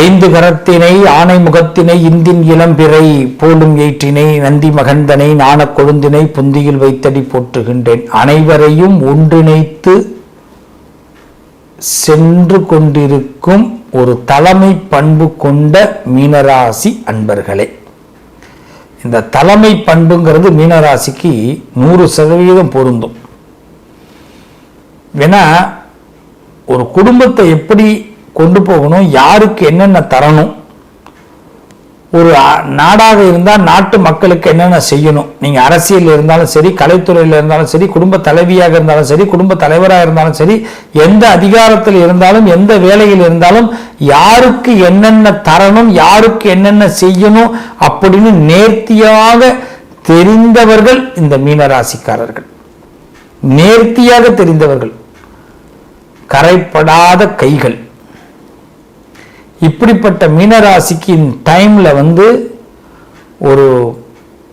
ஐந்து கரத்தினை ஆனை முகத்தினை இந்தின் இளம்பிறை போலும் ஏற்றினை நந்தி மகந்தனை நாணக் கொழுந்தினை புந்தியில் வைத்தடி போற்றுகின்றேன். அனைவரையும் ஒன்றிணைத்து சென்று கொண்டிருக்கும் ஒரு தலைமை பண்பு கொண்ட மீனராசி அன்பர்களே. இந்த தலைமை பண்புங்கிறது மீனராசிக்கு நூறு சதவீதம் பொருந்தும். ஏன்னா ஒரு குடும்பத்தை எப்படி கொண்டு போகணும் யாருக்கு என்னென்ன தரணும் ஒரு நாடாக இருந்தால் நாட்டு மக்களுக்கு என்னென்ன செய்யணும். நீங்கள் அரசியல் இருந்தாலும் சரி கலைத்துறையில் இருந்தாலும் சரி குடும்ப தலைவியாக இருந்தாலும் சரி குடும்ப தலைவராக இருந்தாலும் சரி எந்த அதிகாரத்தில் இருந்தாலும் எந்த வேலையில் இருந்தாலும் யாருக்கு என்னென்ன தரணும் யாருக்கு என்னென்ன செய்யணும் அப்படின்னு நேர்த்தியாக தெரிந்தவர்கள் இந்த மீனராசிக்காரர்கள். நேர்த்தியாக தெரிந்தவர்கள். கரைப்படாத கைகள். இப்படிப்பட்ட மீனராசிக்கு டைமில் வந்து ஒரு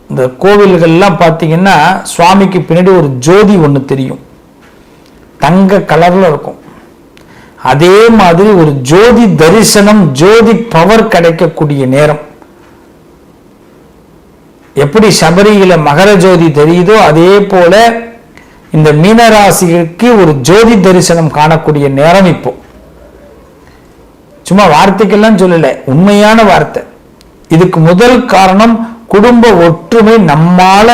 இந்த கோவில்கள்லாம் பார்த்தீங்கன்னா சுவாமிக்கு பின்னாடி ஒரு ஜோதி ஒன்று தெரியும். தங்க கலரில் இருக்கும். அதே மாதிரி ஒரு ஜோதி தரிசனம் ஜோதி பவர் கிடைக்கக்கூடிய நேரம். எப்படி சபரியில மகர ஜோதி தெரியுதோ அதே போல இந்த மீனராசிக்கு ஒரு ஜோதி தரிசனம் காணக்கூடிய நேரம் இப்போ. சும்மா வார்த்தைக்கெல்லாம் சொல்லல உண்மையான வார்த்தை. இதுக்கு முதல் காரணம் குடும்ப ஒற்றுமை நம்மால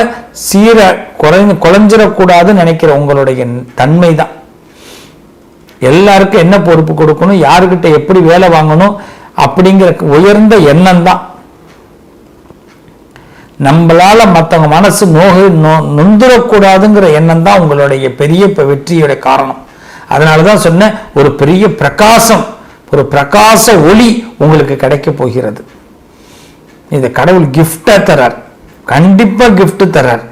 சீர குறை குறைஞ்சிடக்கூடாதுன்னு நினைக்கிற உங்களுடைய தன்மை தான் எல்லாருக்கும் என்ன பொறுப்பு கொடுக்கணும் யாருக்கிட்ட எப்படி வேலை வாங்கணும் அப்படிங்கிற உயர்ந்த எண்ணம் தான் நம்மளால மற்றவங்க மனசு நோக நோ நொந்துடக்கூடாதுங்கிற எண்ணம் தான் உங்களுடைய பெரிய இப்ப வெற்றியோட காரணம். அதனால தான் சொன்னேன் ஒரு பெரிய பிரகாசம். ஒரு பிரகாச ஒளி உங்களுக்கு கிடைக்க போகிறது. இந்த கடவுள் gift-ஆ தரார். கண்டிப்பாக கிஃப்ட் தரார்.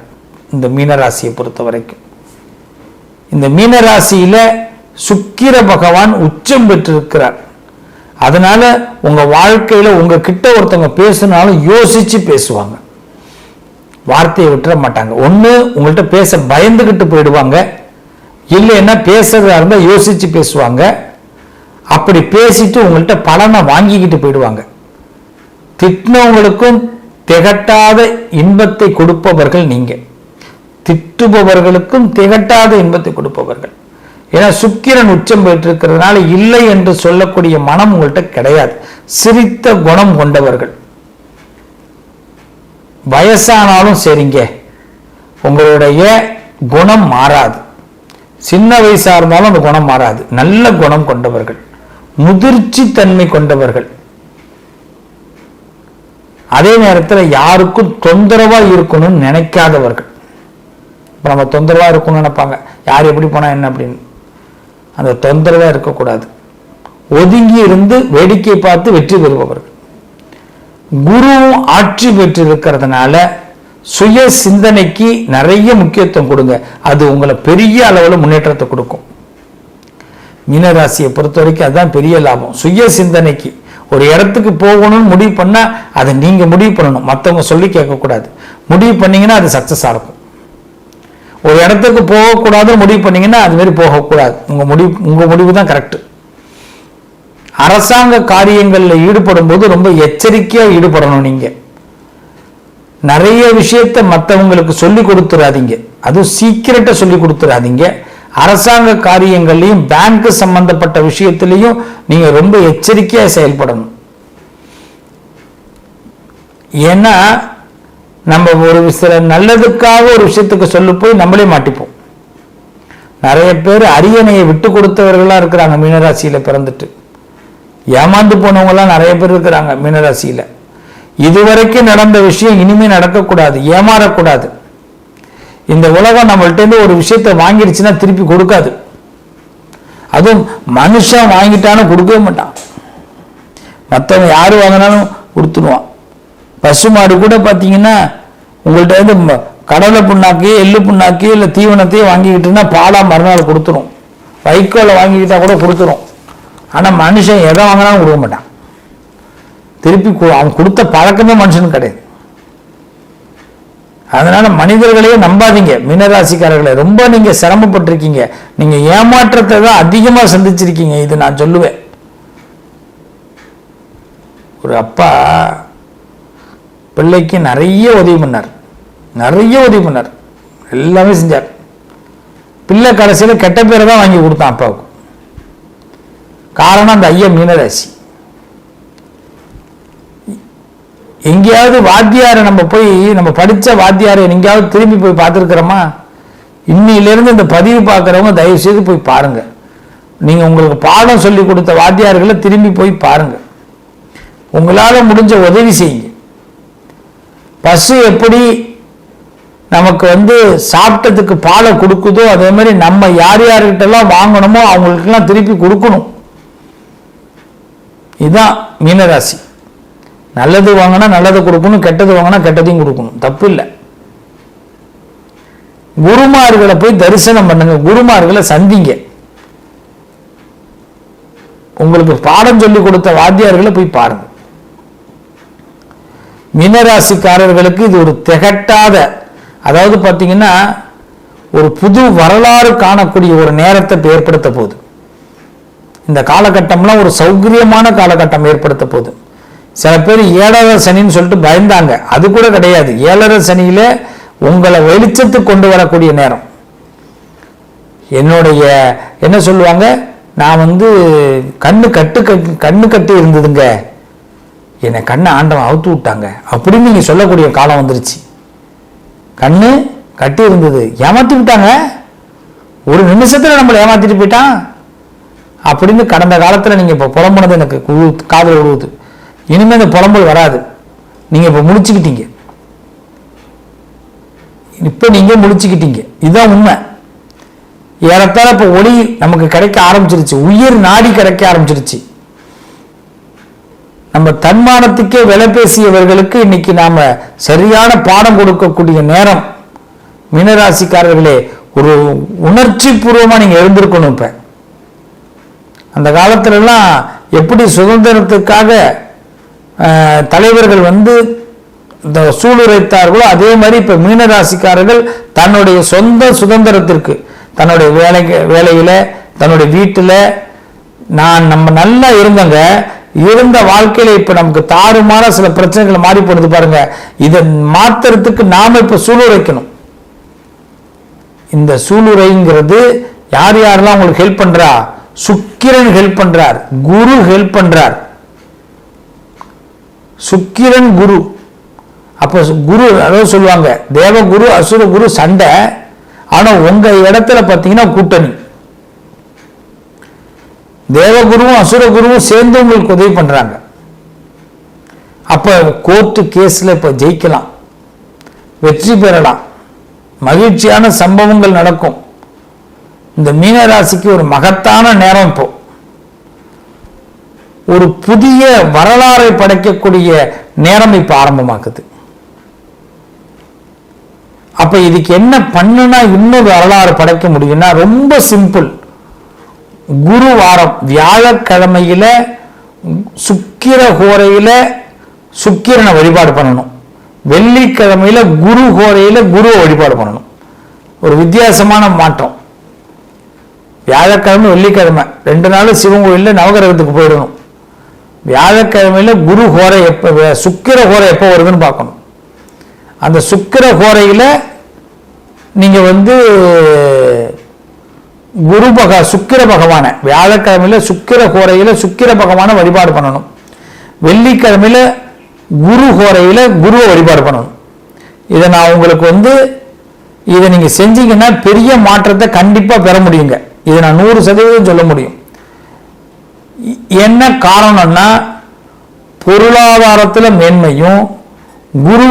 இந்த மீனராசியை பொறுத்த வரைக்கும் இந்த மீனராசியில் சுக்கிர பகவான் உச்சம் பெற்றிருக்கிறார். அதனால உங்க வாழ்க்கையில உங்க கிட்ட ஒருத்தவங்க பேசினாலும் யோசிச்சு பேசுவாங்க. வார்த்தையை விட்டுற மாட்டாங்க. ஒன்று உங்கள்கிட்ட பேச பயந்துகிட்டு போயிடுவாங்க. இல்லைன்னா பேசுறதா இருந்தால் யோசிச்சு பேசுவாங்க. அப்படி பேசிட்டு உங்கள்கிட்ட பலனை வாங்கிக்கிட்டு போயிடுவாங்க. திட்டினவங்களுக்கும் திகட்டாத இன்பத்தை கொடுப்பவர்கள் நீங்க. திட்டுபவர்களுக்கும் திகட்டாத இன்பத்தை கொடுப்பவர்கள். ஏன்னா சுக்கிரன் உச்சம் பெற்றிருக்கிறதுனால இல்லை என்று சொல்லக்கூடிய மனம் உங்கள்கிட்ட கிடையாது. சிரித்த குணம் கொண்டவர்கள். வயசானாலும் சரிங்க. உங்களுடைய குணம் மாறாது. சின்ன வயசா இருந்தாலும் அந்த குணம் மாறாது. நல்ல குணம் கொண்டவர்கள். முதிர்ச்சி தன்மை கொண்டவர்கள். அதே நேரத்தில் யாருக்கும் தொந்தரவா இருக்கணும்னு நினைக்காதவர்கள். இப்போ நம்ம தொந்தரவா இருக்கணும்னு நினைப்பாங்க. யார் எப்படி போனா என்ன அப்படின்னு. அந்த தொந்தரவா இருக்கக்கூடாது. ஒதுங்கி இருந்து வேடிக்கை பார்த்து வெற்றி பெறுபவர்கள். குருவும் ஆட்சி பெற்றிருக்கிறதுனால சுய சிந்தனைக்கு நிறைய முக்கியத்துவம் கொடுங்க. அது உங்களை பெரிய அளவில் முன்னேற்றத்தை கொடுக்கும். மீனராசியை பொறுத்த வரைக்கும் அதுதான் பெரிய லாபம். சுய சிந்தனைக்கு. ஒரு இடத்துக்கு போகணும்னு முடிவு பண்ணால் அதை நீங்கள் முடிவு பண்ணணும். மற்றவங்க சொல்லி கேட்கக்கூடாது. முடிவு பண்ணிங்கன்னா அது சக்ஸஸாக இருக்கும். ஒரு இடத்துக்கு போகக்கூடாதுன்னு முடிவு பண்ணிங்கன்னா அது மாதிரி போகக்கூடாது. உங்கள் முடிவு உங்கள் முடிவு தான் கரெக்டு அரசாங்க காரியங்களில் ஈடுபடும் போது ரொம்ப எச்சரிக்கையாக ஈடுபடணும் நீங்கள் நிறைய விஷயத்தை மற்றவங்களுக்கு சொல்லி கொடுத்துறாதீங்க. அதுவும் சீக்கிரட்டை சொல்லி கொடுத்துறாதீங்க. அரசாங்க காரியங்கள்லையும் பேங்க் சம்பந்தப்பட்ட விஷயத்திலையும் நீங்க ரொம்ப எச்சரிக்கையா செயல்படணும். ஏன்னா நம்ம ஒரு சில நல்லதுக்காக ஒரு விஷயத்துக்கு சொல்லி போய் நம்மளே மாட்டிப்போம். நிறைய பேர் அரியணையை விட்டு கொடுத்தவர்களா இருக்கிறாங்க மீனராசியில பிறந்துட்டு. ஏமாந்து போனவங்கலாம் நிறைய பேர் இருக்கிறாங்க மீனராசியில. இதுவரைக்கும் நடந்த விஷயம் இனிமே நடக்கக்கூடாது ஏமாறக்கூடாது. இந்த உலகம் நம்மள்ட்ட ஒரு விஷயத்தை வாங்கிடுச்சுன்னா திருப்பி கொடுக்காது. அதுவும் மனுஷன் வாங்கிட்டாலும் கொடுக்கவே மாட்டான். மற்றவங்க யார் வாங்கினாலும் கொடுத்துருவான். பசு மாடு கூட பார்த்தீங்கன்னா உங்கள்கிட்ட இருந்து கடலை புண்ணாக்கு எள்ளு புண்ணாக்கு இல்லை தீவனத்தையும் வாங்கிக்கிட்டுன்னா பாலா மறுநாள் கொடுத்துரும். வைக்கோலை வாங்கிக்கிட்டா கூட கொடுத்துரும். ஆனால் மனுஷன் எதை வாங்கினாலும் கொடுக்க மாட்டான். திருப்பி கு- அவன் கொடுத்த பழக்கமே மனுஷனுக்கு கிடையாது. அதனால மனிதர்களையே நம்பாதீங்க. மீனராசிக்காரர்களை ரொம்ப நீங்க சிரமப்பட்டிருக்கீங்க. நீங்க ஏமாற்றத்தை தான் அதிகமா சந்திச்சிருக்கீங்க. இது நான் சொல்லுவேன். ஒரு அப்பா பிள்ளைக்கு நிறைய உதவி பண்ணார். நிறைய உதவி பண்ணார். எல்லாமே செஞ்சார். பிள்ளை கடைசியில் கெட்ட பேரை தான் வாங்கி கொடுத்தான் அப்பாவுக்கு. காரணம் அந்த ஐயா மீனராசி. எங்கேயாவது வாத்தியாரை நம்ம போய் நம்ம படித்த வாத்தியாரை எங்கேயாவது திரும்பி போய் பார்த்துருக்குறோமா? இன்னிலிருந்து இந்த பதிவு பார்க்குறவங்க தயவுசெய்து போய் பாருங்கள் நீங்கள் உங்களுக்கு பாடம் சொல்லி கொடுத்த வாத்தியார்களை திரும்பி போய் பாருங்கள் உங்களால் முடிஞ்ச உதவி செய்யுங்க. பசு எப்படி நமக்கு வந்து சாப்பிட்டதுக்கு பாலை கொடுக்குதோ அதே மாதிரி நம்ம யார் யார்கிட்டலாம் வாங்கணுமோ அவங்களுக்கெல்லாம் திருப்பி கொடுக்கணும். இதுதான் மீனராசி. நல்லது வாங்கினா நல்லதை கொடுக்கணும் கெட்டது வாங்கினா கெட்டதையும் கொடுக்கணும். தப்பு இல்லை குருமார்களை போய் தரிசனம் பண்ணுங்க. குருமார்களை சந்திங்க. உங்களுக்கு பாடம் சொல்லி கொடுத்த வாத்தியார்களை போய் பாருங்க. மீனராசிக்காரர்களுக்கு இது ஒரு திகட்டாத அதாவது பார்த்தீங்கன்னா ஒரு புது வரலாறு காணக்கூடிய ஒரு நேரத்தை ஏற்படுத்த போகுது. இந்த காலகட்டம்லாம் ஒரு சௌகரியமான காலகட்டம் ஏற்படுத்த போகுது. சில பேர் ஏழரை சனின்னு சொல்லிட்டு பயந்தாங்க. அது கூட கிடையாது. ஏழரை சனியில உங்களை வெளிச்சத்துக்கு கொண்டு வரக்கூடிய நேரம். என்னுடைய என்ன சொல்லுவாங்க? நான் வந்து கண்ணு கட்டு கண்ணு கட்டி இருந்ததுங்க. என்னை கண்ணை ஆண்டவன் அவுத்து விட்டாங்க. அப்படின்னு நீங்கள் சொல்லக்கூடிய காலம் வந்துருச்சு. கண்ணு கட்டி இருந்தது. ஏமாற்றி விட்டாங்க. ஒரு நிமிஷத்தில் நம்மளை ஏமாற்றிட்டு போயிட்டான். அப்படின்னு கடந்த காலத்தில் நீங்கள் இப்போ புலம்புனது எனக்கு காதல் உழுவுது. இனிமேல் அந்த புலம்பல் வராது. நீங்க இப்போ முடிச்சுக்கிட்டீங்க. இப்போ நீங்க முடிச்சுக்கிட்டீங்க. இதுதான் உண்மை. ஏறத்தாழ இப்போ ஒளி நமக்கு கிடைக்க ஆரம்பிச்சிருச்சு. உயிர் நாடி கிடைக்க ஆரம்பிச்சிருச்சு. நம்ம தன்மானத்துக்கே விலை பேசியவர்களுக்கு இன்னைக்கு நாம சரியான பாடம் கொடுக்கக்கூடிய நேரம். மீனராசிக்காரர்களே ஒரு உணர்ச்சி பூர்வமாக நீங்கள் எழுந்திருக்கணும் இப்போ. அந்த காலத்துல எல்லாம் எப்படி சுதந்திரத்துக்காக தலைவர்கள் வந்து இந்த சூளுரைத்தார்களோ அதே மாதிரி இப்போ மீனராசிக்காரர்கள் தன்னுடைய சொந்த சுதந்திரத்திற்கு தன்னுடைய வேலை வேலையில் தன்னுடைய வீட்டில் நான் நம்ம நல்லா இருந்தங்க இருந்த வாழ்க்கையில இப்ப நமக்கு தாறுமாற சில பிரச்சனைகள் மாறி போடுது பாருங்க. இதை மாத்துறதுக்கு நாம இப்ப சூளுரைக்கணும். இந்த சூளுரைங்கிறது யார் யாரெல்லாம் உங்களுக்கு ஹெல்ப் பண்றா? சுக்கிரன் ஹெல்ப் பண்றார் குரு ஹெல்ப் பண்றார். சுக்கிரன் குரு. அப்போ குரு அதாவது சொல்லுவாங்க தேவகுரு அசுர குரு சண்டை. ஆனால் உங்கள் இடத்துல பார்த்தீங்கன்னா கூட்டணி. தேவகுருவும் அசுரகுருவும் சேர்ந்து உங்களுக்கு உதவி பண்ணுறாங்க அப்போ கோர்ட்டு கேஸில் இப்போ ஜெயிக்கலாம். வெற்றி பெறலாம். மகிழ்ச்சியான சம்பவங்கள் நடக்கும். இந்த மீனராசிக்கு ஒரு மகத்தான நேரம் இப்போ. ஒரு புதிய வரலாறை படைக்கக்கூடிய நேரம் இப்ப ஆரம்பமாக்குது. அப்ப இதுக்கு என்ன பண்ணுனா இன்னொரு வரலாறு படைக்க முடியும்னா ரொம்ப சிம்பிள் குரு வாரம் வியாழக்கிழமையில சுக்கிர ஹோரையில சுக்கிரனை வழிபாடு பண்ணணும். வெள்ளிக்கிழமையில குரு ஹோரையில குருவை வழிபாடு பண்ணணும். ஒரு வித்தியாசமான மாற்றம். வியாழக்கிழமை வெள்ளிக்கிழமை. ரெண்டு நாள் சிவன் கோயிலில் நவகிரகத்துக்கு போயிடணும். வியாழக்கிழமையில் குரு ஹோரை எப்போ வே- சுக்கிர ஹோரை எப்போ வருதுன்னு பார்க்கணும். அந்த சுக்கிர ஹோரையில் நீங்கள் வந்து குரு பக சுக்கிர பகவான வியாழக்கிழமையில் சுக்கிர ஹோரையில் சுக்கிர பகவானை வழிபாடு பண்ணணும். வெள்ளிக்கிழமையில் குரு ஹோரையில் குருவை வழிபாடு பண்ணணும். இதை நான் உங்களுக்கு வந்து இதை நீங்கள் செஞ்சீங்கன்னா பெரிய மாற்றத்தை கண்டிப்பாக பெற முடியுங்க. இதை நான் நூறு சதவீதம் சொல்ல முடியும். என்ன காரணம்னா பொருளாதாரத்தில் மேன்மையும் குரு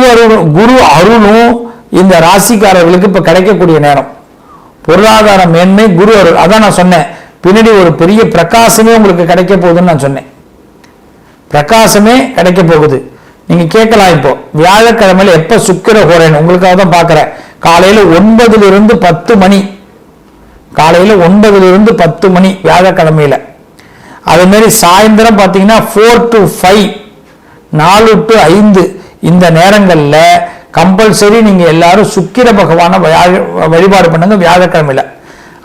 குரு அருளும் இந்த ராசிக்காரர்களுக்கு இப்போ கிடைக்கக்கூடிய நேரம். பொருளாதார மேன்மை குரு அருள். அதான் நான் சொன்னேன். பின்னாடி ஒரு பெரிய பிரகாசமே உங்களுக்கு கிடைக்க போகுதுன்னு நான் சொன்னேன். பிரகாசமே கிடைக்க போகுது. நீங்கள் கேட்கலாம் இப்போ. வியாழக்கிழமையில் எப்போ சுக்கிர ஹோரேன் உங்களுக்காக தான் பார்க்குறேன் காலையில் ஒன்பதுலேருந்து பத்து மணி. காலையில் ஒன்பதுலேருந்து பத்து மணி வியாழக்கிழமையில. அதே மாதிரி சாயந்தரம் பார்த்தீங்கன்னா ஃபோர் டு ஃபைவ் நாலு டு ஐந்து இந்த நேரங்களில் கம்பல்சரி நீங்கள் எல்லாரும் சுக்கிர பகவானை வியா- வழிபாடு பண்ணுங்க வியாழக்கிழமையில்.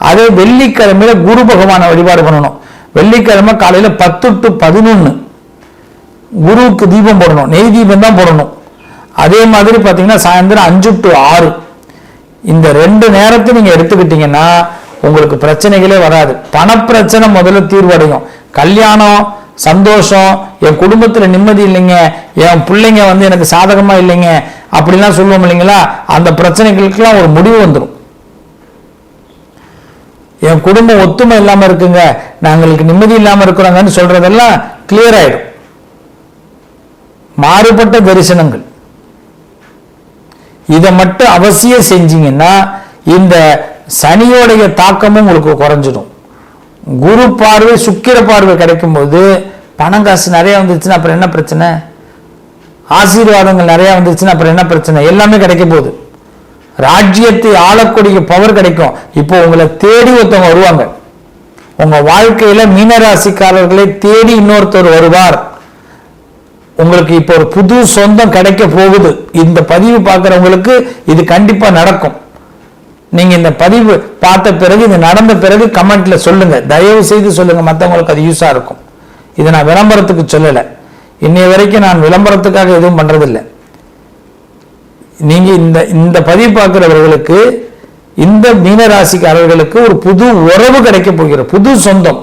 அதே வெள்ளிக்கிழமையில குரு பகவானை வழிபாடு பண்ணணும். வெள்ளிக்கிழமை காலையில் பத்து டு பதினொன்று குருவுக்கு தீபம் போடணும் நெய் தீபம் தான் போடணும். அதே மாதிரி பார்த்தீங்கன்னா சாயந்தரம் அஞ்சு டு ஆறு. இந்த ரெண்டு நேரத்தை நீங்கள் எடுத்துக்கிட்டீங்கன்னா உங்களுக்கு பிரச்சனைகளே வராது. பணப்பிரச்சனை முதல்ல தீர்வடையும். கல்யாணம் சந்தோஷம் என் குடும்பத்துல நிம்மதி இல்லைங்க என் பிள்ளைங்க வந்து எனக்கு சாதகமா இல்லைங்க அப்படிலாம் சொல்லுவோம் இல்லைங்களா? அந்த பிரச்சனைகளுக்கெல்லாம் ஒரு முடிவு வந்துடும் என் குடும்பம் ஒத்துமை இல்லாம இருக்குங்க. நாங்களுக்கு நிம்மதி இல்லாம இருக்கிறோங்கன்னு சொல்றதெல்லாம் கிளியர் ஆயிடும். மாறுபட்ட தரிசனங்கள். இதை மட்டும் அவசியம் செஞ்சீங்கன்னா இந்த சனியோடைய தாக்கமும் உங்களுக்கு குறைஞ்சிடும். குரு பார்வை சுக்கிர பார்வை கிடைக்கும் போது பணம் காசு நிறையா வந்துருச்சுன்னா அப்புறம் என்ன பிரச்சனை? ஆசீர்வாதங்கள் நிறையா வந்துருச்சுன்னா அப்புறம் என்ன பிரச்சனை? எல்லாமே கிடைக்க போகுது. ராஜ்யத்தை ஆளக்கூடிய பவர் கிடைக்கும். இப்போ உங்களை தேடி ஒருத்தவங்க வருவாங்க. உங்க வாழ்க்கையில மீனராசிக்காரர்களை தேடி இன்னொருத்தர் வருவார். உங்களுக்கு இப்போ ஒரு புது சொந்தம் கிடைக்க போகுது. இந்த பதிவு பார்க்குறவங்களுக்கு இது கண்டிப்பாக நடக்கும். நீங்க இந்த பதிவு பார்த்த பிறகு இது நடந்த பிறகு கமெண்ட்ல சொல்லுங்க. தயவு செய்து சொல்லுங்க. மற்றவங்களுக்கு அது யூஸா இருக்கும். இதை நான் விளம்பரத்துக்கு சொல்லலை. இன்னைய வரைக்கும் நான் விளம்பரத்துக்காக எதுவும் பண்றதில்லை. நீங்க இந்த இந்த பதிவு பார்க்குறவர்களுக்கு இந்த மீனராசிக்காரர்களுக்கு ஒரு புது உறவு கிடைக்க போகிற புது சொந்தம்.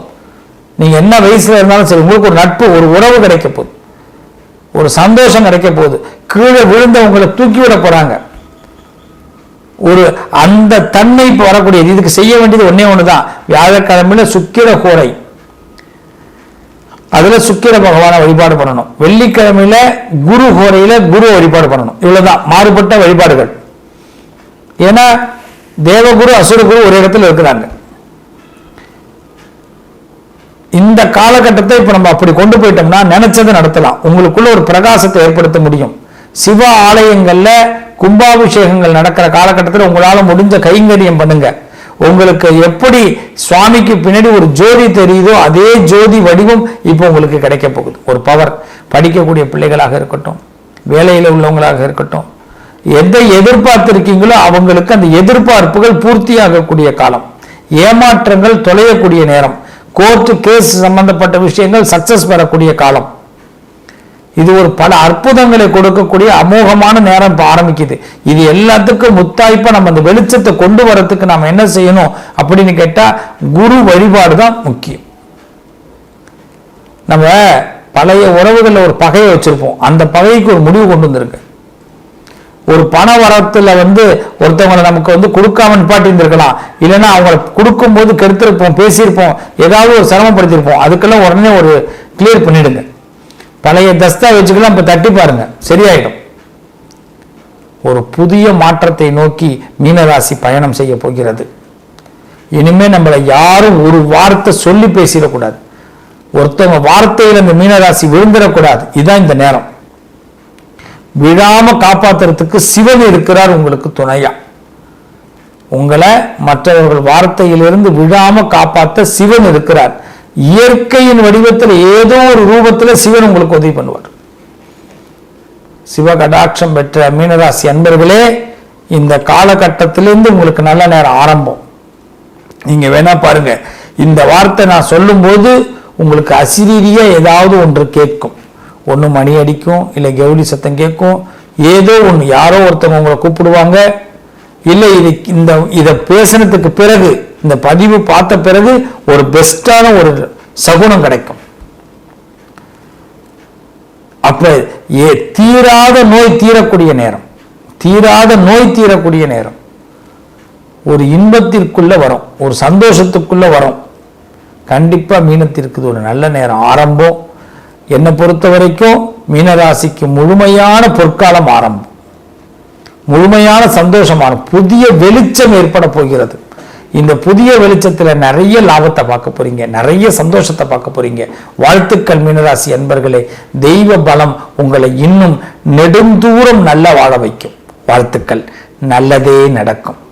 நீங்க என்ன வயசுல இருந்தாலும் சரி உங்களுக்கு ஒரு நட்பு ஒரு உறவு கிடைக்க போகுது. ஒரு சந்தோஷம் கிடைக்க போகுது. கீழே விழுந்தவங்களை தூக்கி விட போறாங்க. ஒரு அந்த தன்மை இப்போ வரக்கூடியது இதுக்கு செய்ய வேண்டியது ஒண்ணே ஒண்ணுதான் வியாழக்கிழமையில சுக்கிர கோரை அதுல சுக்கிர பகவானை வழிபாடு பண்ணணும். வெள்ளிக்கிழமையில குரு ஹோரையில குரு வழிபாடு பண்ணணும். இவ்வளவுதான். மாறுபட்ட வழிபாடுகள். ஏன்னா தேவகுரு அசுரகுரு ஒரு இடத்துல இருக்கிறாங்க. இந்த காலகட்டத்தை இப்போ நம்ம அப்படி கொண்டு போயிட்டோம்னா நினைச்சதை நடத்தலாம். உங்களுக்குள்ள ஒரு பிரகாசத்தை ஏற்படுத்த முடியும். சிவ ஆலயங்களில் கும்பாபிஷேகங்கள் நடக்கிற காலகட்டத்தில் உங்களால் முடிஞ்ச கைங்கரியம் பண்ணுங்க. உங்களுக்கு எப்படி சுவாமிக்கு பின்னாடி ஒரு ஜோதி தெரியுதோ அதே ஜோதி வடிவம் இப்போ உங்களுக்கு கிடைக்க போகுது. ஒரு பவர். படிக்கக்கூடிய பிள்ளைகளாக இருக்கட்டும் வேலையில் உள்ளவங்களாக இருக்கட்டும் எதை எதிர்பார்த்திருக்கீங்களோ அவங்களுக்கு அந்த எதிர்பார்ப்புகள் பூர்த்தியாகக்கூடிய காலம். ஏமாற்றங்கள் தொலையக்கூடிய நேரம். கோர்ட்டு கேஸ் சம்பந்தப்பட்ட விஷயங்கள் சக்சஸ் பெறக்கூடிய காலம். இது ஒரு பல அற்புதங்களை கொடுக்கக்கூடிய அமோகமான நேரம் இப்போ ஆரம்பிக்குது. இது எல்லாத்துக்கும் முத்தாய்ப்பாக நம்ம அந்த வெளிச்சத்தை கொண்டு வரத்துக்கு நம்ம என்ன செய்யணும் அப்படின்னு கேட்டால் குரு வழிபாடு தான் முக்கியம். நம்ம பழைய உறவுகளில் ஒரு பகையை வச்சுருப்போம். அந்த பகைக்கு ஒரு முடிவு கொண்டு வந்திருக்கு. ஒரு பண வரத்தில் வந்து ஒருத்தவங்களை நமக்கு வந்து கொடுக்காம நிப்பாட்டி இருந்திருக்கலாம் இல்லைன்னா அவங்கள கொடுக்கும்போது கெடுத்திருப்போம் பேசியிருப்போம் ஏதாவது ஒரு சிரமப்படுத்தியிருப்போம். அதுக்கெல்லாம் உடனே ஒரு கிளியர் பண்ணிடுங்க. பழைய தஸ்தாவேஜுக்கெல்லாம் இப்ப தட்டி பாருங்க. சரியாயிடும். ஒரு புதிய மாற்றத்தை நோக்கி மீனராசி பயணம் செய்ய போகிறது. இனிமே நம்மளை யாரும் ஒரு வார்த்தை சொல்லி பேசிடக்கூடாது. ஒருத்தவங்க வார்த்தையில் இந்த மீனராசி விழுந்துடக்கூடாது. இதுதான் இந்த நேரம். விழாம காப்பாத்துறதுக்கு சிவன் இருக்கிறார் உங்களுக்கு துணையா. உங்களை மற்றவர்கள் வார்த்தையிலிருந்து விழாம காப்பாத்த சிவன் இருக்கிறார். இயற்கையின் வடிவத்தில் ஏதோ ஒரு ரூபத்தில் சிவன் உங்களுக்கு உதவி பண்ணுவார். சிவ கடாட்சம் பெற்ற மீனராசி அன்பர்களே இந்த காலகட்டத்திலிருந்து உங்களுக்கு நல்ல நேரம் ஆரம்பம். நீங்க வேணா பாருங்க இந்த வார்த்தை நான் சொல்லும்போது உங்களுக்கு அசிரீரியா ஏதாவது ஒன்று கேட்கும். ஒன்று மணி அடிக்கும் இல்லை கவுளி சத்தம் கேட்கும் ஏதோ ஒன்று யாரோ ஒருத்தவங்க உங்களை கூப்பிடுவாங்க இல்லை இது இந்த இதை பேசினதுக்கு பிறகு இந்த பதிவு பார்த்த பிறகு ஒரு பெஸ்டான ஒரு சகுனம் கிடைக்கும். அப்ப ஏ தீராத நோய் தீரக்கூடிய நேரம். தீராத நோய் தீரக்கூடிய நேரம். ஒரு இன்பத்திற்குள்ள வரும் ஒரு சந்தோஷத்துக்குள்ள வரும். கண்டிப்பா மீனத்திற்கு ஒரு நல்ல நேரம் ஆரம்பம். என்னை பொறுத்த வரைக்கும் மீனராசிக்கு முழுமையான பொற்காலம் ஆரம்பம். முழுமையான சந்தோஷமான புதிய வெளிச்சம் ஏற்பட போகிறது. இந்த புதிய வெளிச்சத்துல நிறைய லாபத்தை பார்க்க போறீங்க. நிறைய சந்தோஷத்தை பார்க்க போறீங்க. வாழ்த்துக்கள் மீனராசி அன்பர்களே. தெய்வ பலம் உங்களை இன்னும் நெடுந்தூரம் நல்ல வாழ வைக்கும். வாழ்த்துக்கள். நல்லதே நடக்கும்.